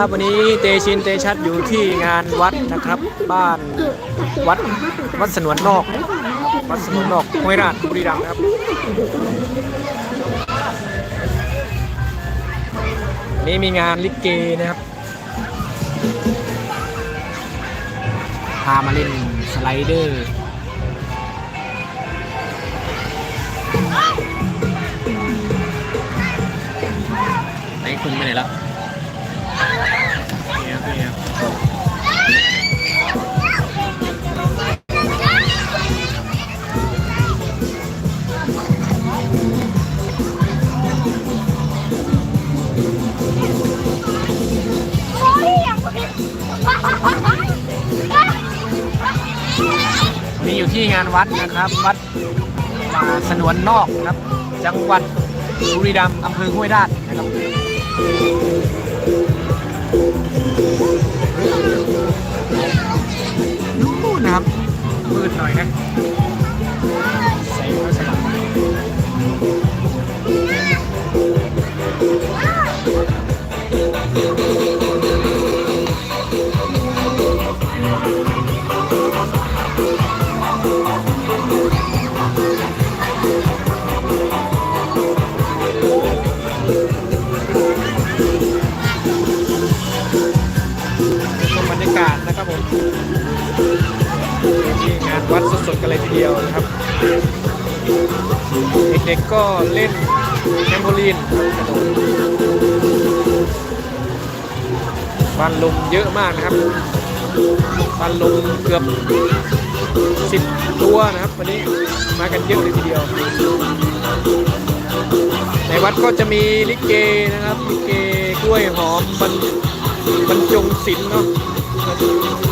วับวันนี้เตชินเตชัดอยู่ที่งานวัดนะครับ บ้านวัดวัดสนวนนอก วัดสนวนนอกห้วยราชบุรีรัมย์ครับนี่มีงานลิเกนะครับพามาเล่นสไลเดอร์ไหนคุณไปไหนแล้ว นี่อยู่ที่งานวัดนะครับ วัดอ่าสนวนนอกครับ จังหวัดบุรีรัมย์อำเภอห้วยราชนะครับ นู่นนะครับมืดหน่อยนะใสงก็สลับช ดๆกันเลยทีเดียวนะครับ เด็กๆก็เล่นแทมโบลีนกระโดดฟันลมเยอะมากนะครับฟันลมเกือบสิบตัวนะครับวันนี้มากันเยอะเลยทีเดียว ในวัดก็จะมีลิเกนะครับลิเกกล้วยหอมบรรบรรจงศิลป์เนาะ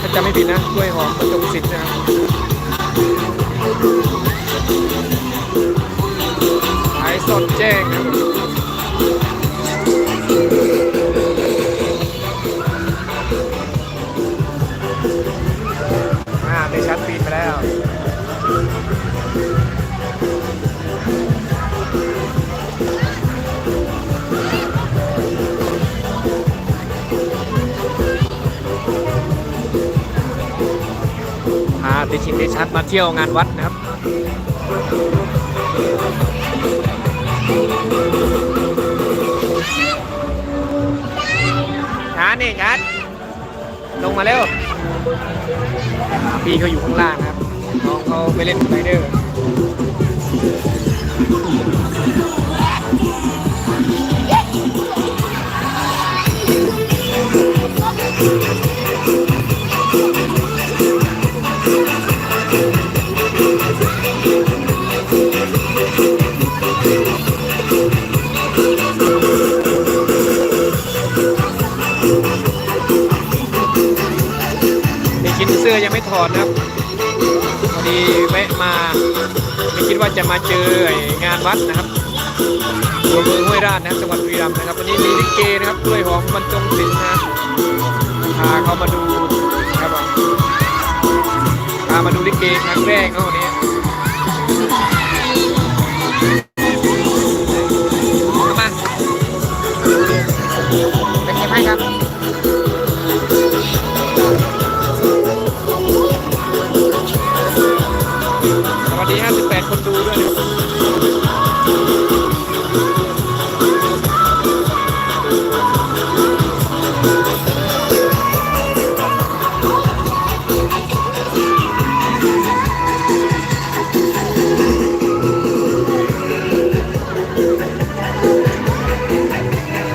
ถ้าจำไม่ผิดนะกล้วยหอมประจงสิทธิ์นะครับ ขายสดแจ้งนะครับ มาเที่ยวงานวัดนะครับชัดนี่ชัดลงมาเร็วพี่เขาอยู่ข้างล่างนะครับ น้องเขาไปเล่นสไลเดอร์ เสื้อยังไม่ถอดนะครับพอดีแวะมาไม่คิดว่าจะมาเจองานวัดนะครับตัวเมืองห้วยราชนะครับจังหวัดบุรีรัมย์นะครับวันนี้มีลิเกนะครับด้วยหอมบรรจงศิลป์นะครับพาเขามาดูนะครับผมพามาดูลิเกครั้งแรกเขาวันนี้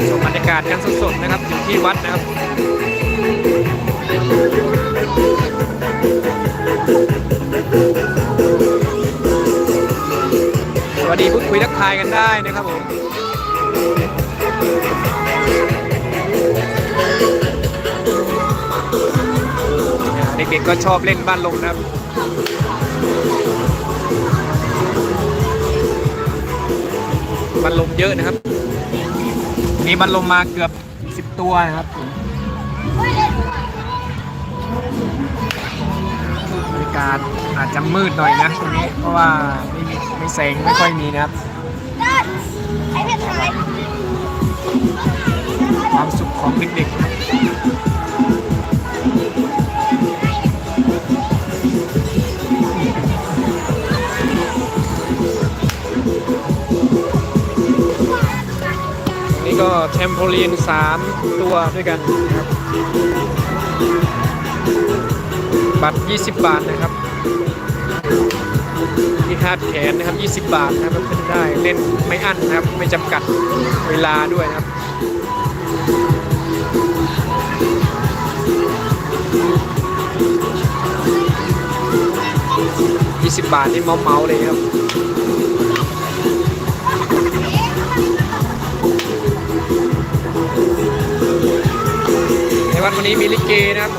ชมบรรยากาศกันสดๆนะครับอยู่ที่วัดนะครับายกันได้นะครับผมเด็กๆก็ชอบเล่นบ้านลมนะครับบ้านลมเยอะนะครับ มีบ้านลมมาเกือบ 10 ตัวนะครับบรรยากาศอาจจะมืดหน่อยนะตรงนี้เพราะว่าไม่ไม่แสงไม่ค่อยมีนะครับ ไอ้เพชรไทย ความสุขของเด็กๆ นี่ก็เทมโพลีน 3 ตัวด้วยกันนะครับ บัตร 20 บาทนะครับ ที่คาดแขนนะครับ 20 บาทนะครับขึ้นได้เล่นไม่อั้นนะครับ ไม่จำกัดเวลาด้วยนะครับ20บาทนี่เมาเมาเลยครับในวันวันนี้มีลิเกนะครับ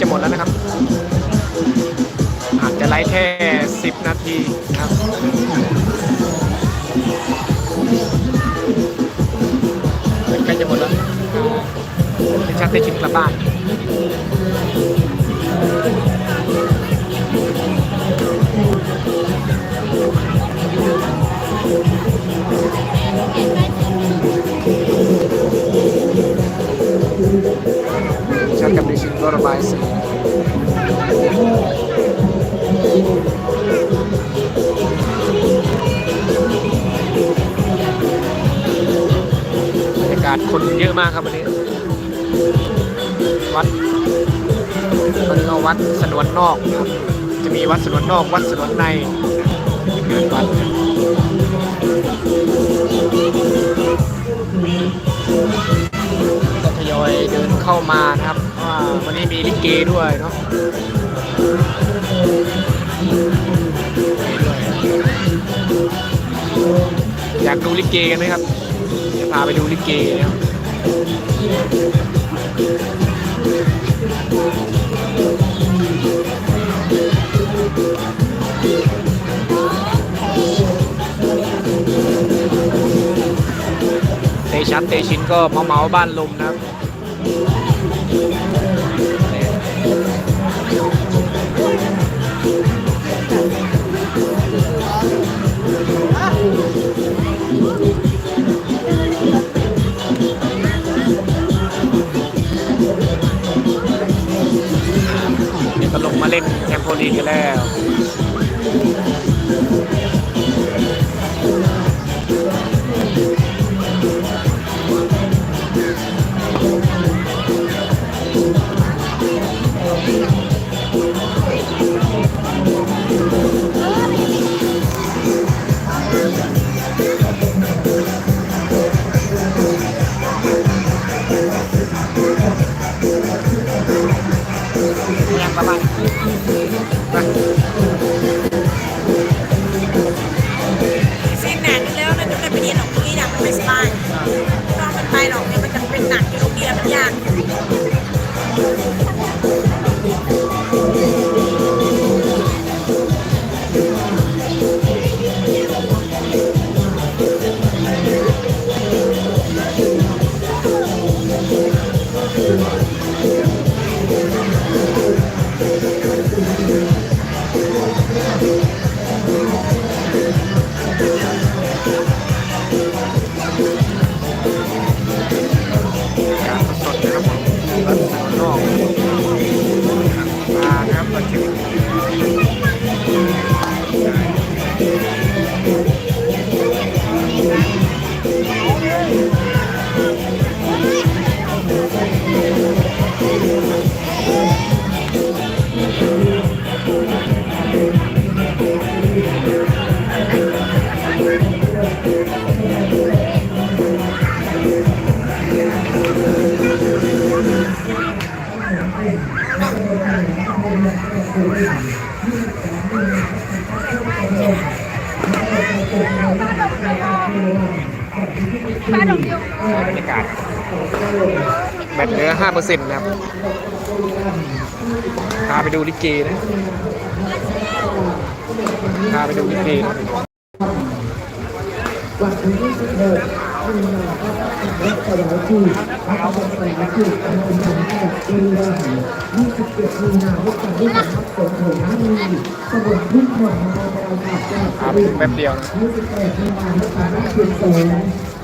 จะหมดแล้วนะครับ อาจจะไลท์แค่ 10 นาทีครับใกล้จะหมดแล้วชักได้ชิมกลับบ้าน ก็ระบายสีบรรยากาศคนเยอะมากครับวันนี้ วัดตอนนี้ก็วัดสนวนนอกครับจะมีวัดสนวนนอก วัดสนวนในเกิดวัดก็ทยอยเดินเข้ามานะครับ อ่าวันนี้มีลิเกด้วยเนาะอยากดูลิเกกันไหมครับจะพาไปดูลิเกนะครับเตชัดเตชินก็เมาเมาบ้านลมนะครับ มาเล่นแคมโพดีกันแล้ว ประมาณเส้นหนักแล้วนะจะไปเรียนของพี่นะมันไม่สบายต้องมันไปหรอกเนี่ยมันจะเป็นหนักอยู่โรงเรียนมันยาก บรรยากาศแบตเหลือห้าเปอร์เซ็นต์นะครับพาไปดูลิเกนะพาไปดูลิเกนะวันที่26มีนาคมและสวายที่พระบรมสารีตำบลหนองแอกบุรีรัมย์ 27มีนาคมที่สำนักสงฆ์โถงน้ำมีตำบลทุ่งทองอำเภอเราขาดจังหวัดสุไปรินทร์แป๊บเดียวนะ28มีนาคมที่บ้านคุณแสง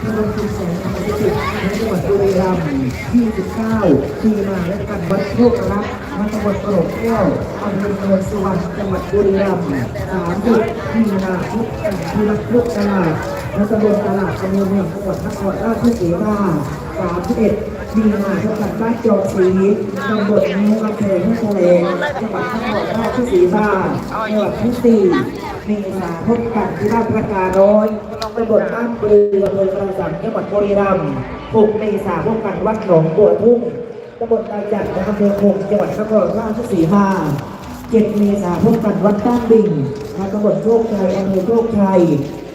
ตำบลคุณแสงอำเภอสุรินทร์จังหวัดบุรีรัมย์29มีนาและกันวัดโชครับ มาตำบลกระโดแก้วอำเภอเมืองสุวรรณจังหวัดบุรีรัมย์30มีนาคมที่วัดลูกตลาดและตำบลตลาดอำเภอเมืองจังหวัดนครราชสีมา31มีนาจังหวัดบ้านจอมศรีตำบลนิ้วอำเภอแม่แสลงจังหวัดนครราชสีมาจังหวัดที่สี่มีนาพบกันที่บ้านประกาน้อยตำบลบ้านปลืออำเภอกระสังจังหวัดบุรีรัมย์6เมษาพบกันวัดหนองบัวทุ่ง ตำบลตาจันอำเภอคงจังหวัดนครราชสีมา7เมษาพบกันวัดต้านบิงทางตำบลโชคชัยอำเภอโชคชัย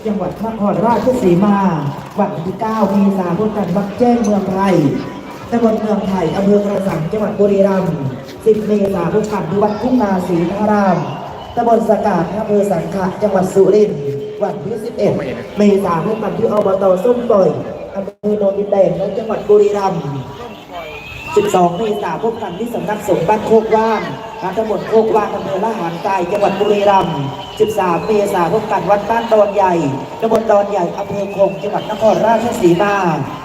จังหวัดนครราชสีมา วันที่ 9 เมษายนพบกันวัดแจ้งเมืองไทยตำบลเมืองไทยอำเภอกระสังจังหวัดบุรีรัมย์ 10 เมษายนพบกันที่วัดทุ่งนาศรีธารามตำบลสกาดอำเภอสังขะจังหวัดสุรินทร์ วันที่ 11 เมษายนพบกันที่อบตส้มปล่อยอำเภอโนนดินแดงและจังหวัดบุรีรัมย์ 12 เมษายนพบกันที่สำนักสงฆ์บ้านโคกว่านณตำบลโคกว่านอำเภอละหารไกรจังหวัดบุรีรัมย์ 13 เมษายนพบกันวัดบ้านดอนใหญ่ตำบลดอนใหญ่อำเภอคงจังหวัดนครราชสีมา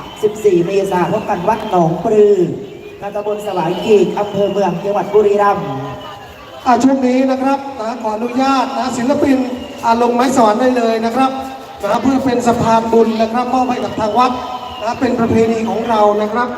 14 เมษายนพบกันวัดหนองปลือณตำบลสวายกีกอำเภอเมืองจังหวัดบุรีรัมย์อาช่วงนี้นะครับนะขออนุญาตนะศิลปินอาลงไม้สอนได้เลยนะครับนะเพื่อเป็นสะพานบุญนะครับมอบให้กับทางวัดนะเป็นประเพณีของเรานะครับ